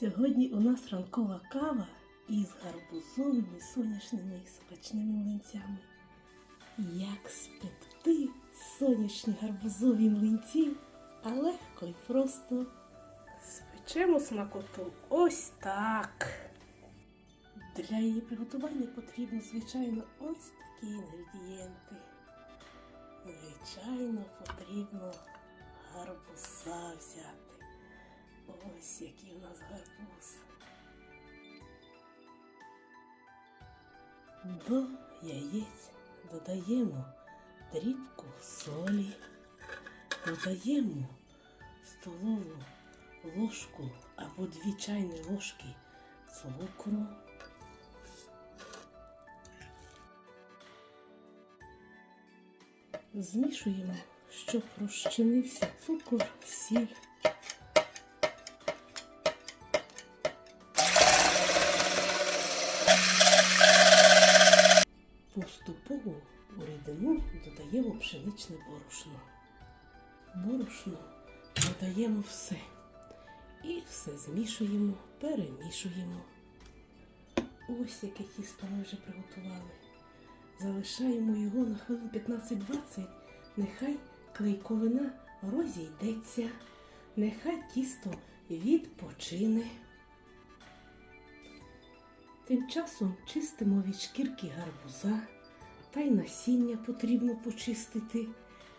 Сьогодні у нас ранкова кава із гарбузовими соняшними смачними млинцями. Як спекти сонячні гарбузові млинці, а легко і просто. Спечемо смакоту ось так. Для її приготування потрібно, звичайно, ось такі інгредієнти. Звичайно, потрібно гарбуза взяти. Ось який у нас гарбуз. До яєць додаємо дрібку солі, додаємо столову ложку або дві чайні ложки цукру. Змішуємо, щоб розчинився цукор, сіль. Поступово у рідину додаємо пшеничне борошно. Борошно додаємо все. І все змішуємо, перемішуємо. Ось яке тісто ми вже приготували. Залишаємо його на хвилин 15-20. Нехай клейковина розійдеться, нехай тісто відпочине. Тим часом чистимо від шкірки гарбуза, та й насіння потрібно почистити.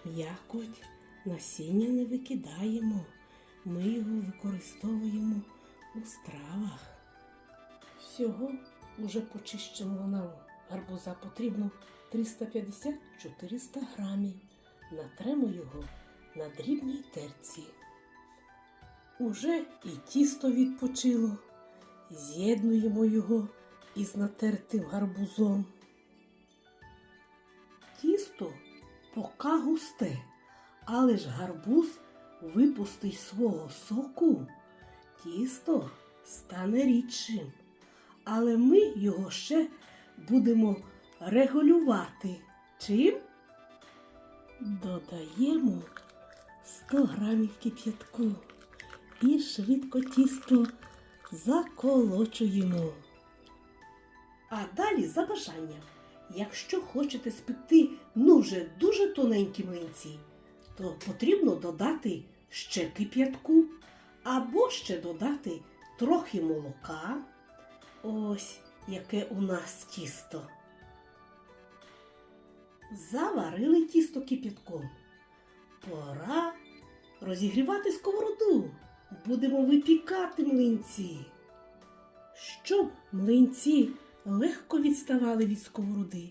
М'якоть, насіння не викидаємо. Ми його використовуємо у стравах. Всього уже почищеного нам гарбуза потрібно 350-400 грамів. Натремо його на дрібній терці. Уже і тісто відпочило. З'єднуємо його із натертим гарбузом. Пока густе, але ж гарбуз випустить свого соку, тісто стане рідшим. Але ми його ще будемо регулювати. Чим? Додаємо 100 грамів кип'ятку і швидко тісто заколочуємо. А далі за бажанням. Якщо хочете спекти ну вже дуже тоненькі млинці, то потрібно додати ще кип'ятку, або ще додати трохи молока. Ось яке у нас тісто. Заварили тісто кип'ятком. Пора розігрівати сковороду. Будемо випікати млинці. Щоб млинці легко відставали від сковороди,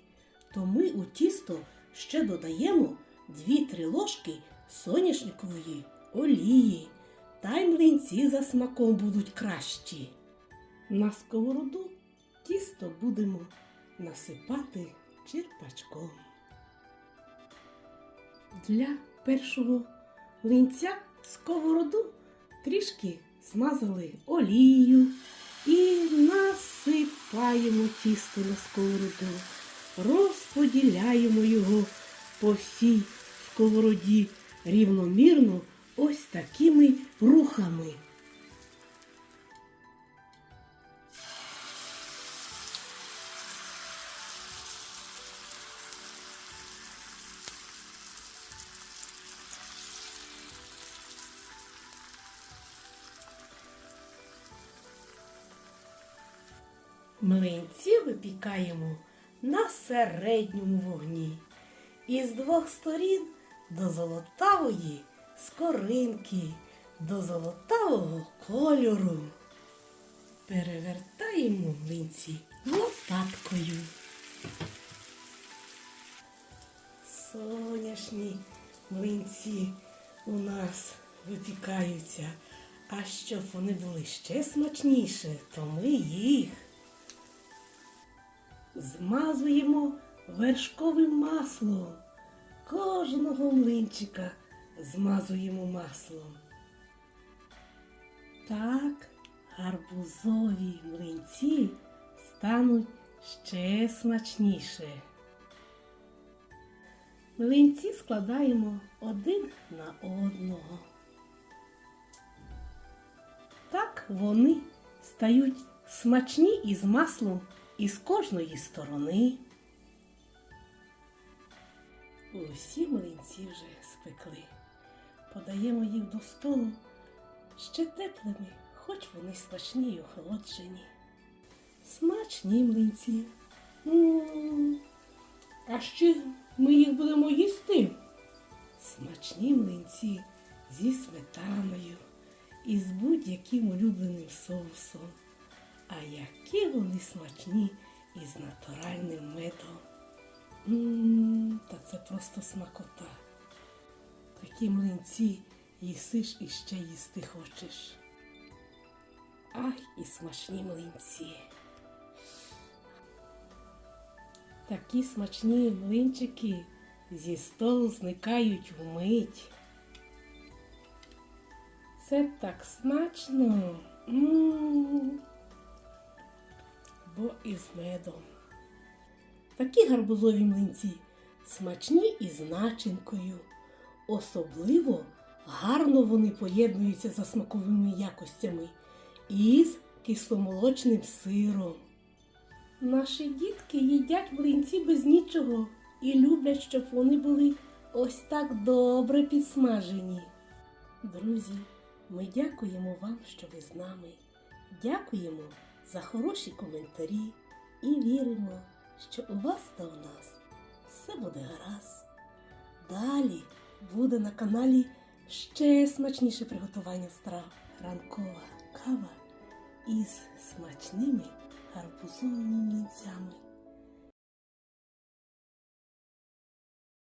то ми у тісто ще додаємо 2-3 ложки соняшникової олії. Та й млинці за смаком будуть кращі. На сковороду тісто будемо насипати черпачком. Для першого млинця сковороду трішки змазали олією і насипаємо тісто на сковороду, розподіляємо його по всій сковороді рівномірно ось такими рухами. Млинці випікаємо на середньому вогні. І з двох сторін до золотавої скоринки, до золотавого кольору. Перевертаємо млинці лопаткою. Соняшні млинці у нас випікаються. А щоб вони були ще смачніше, то ми їх змазуємо вершковим маслом. Кожного млинчика змазуємо маслом. Так гарбузові млинці стануть ще смачніше. Млинці складаємо один на одного. Так вони стають смачні із маслом із кожної сторони. Усі млинці вже спекли. Подаємо їх до столу ще теплими, хоч вони смачні й охолоджені. Смачні млинці. А ще ми їх будемо їсти. Смачні млинці зі сметаною і з будь-яким улюбленим соусом. А які вони смачні із натуральним медом. Мм, та це просто смакота. Такі млинці їсиш і ще їсти хочеш. Ах, і смачні млинці. Такі смачні млинчики зі столу зникають вмить. Це так смачно. М. Бо із медом. Такі гарбузові млинці смачні із начинкою. Особливо гарно вони поєднуються за смаковими якостями із кисломолочним сиром. Наші дітки їдять млинці без нічого і люблять, щоб вони були ось так добре підсмажені. Друзі, ми дякуємо вам, що ви з нами. Дякуємо за хороші коментарі і віримо, що у вас та у нас все буде гаразд. Далі буде на каналі ще смачніше приготування страв. Ранкова кава із смачними гарбузовими млинцями.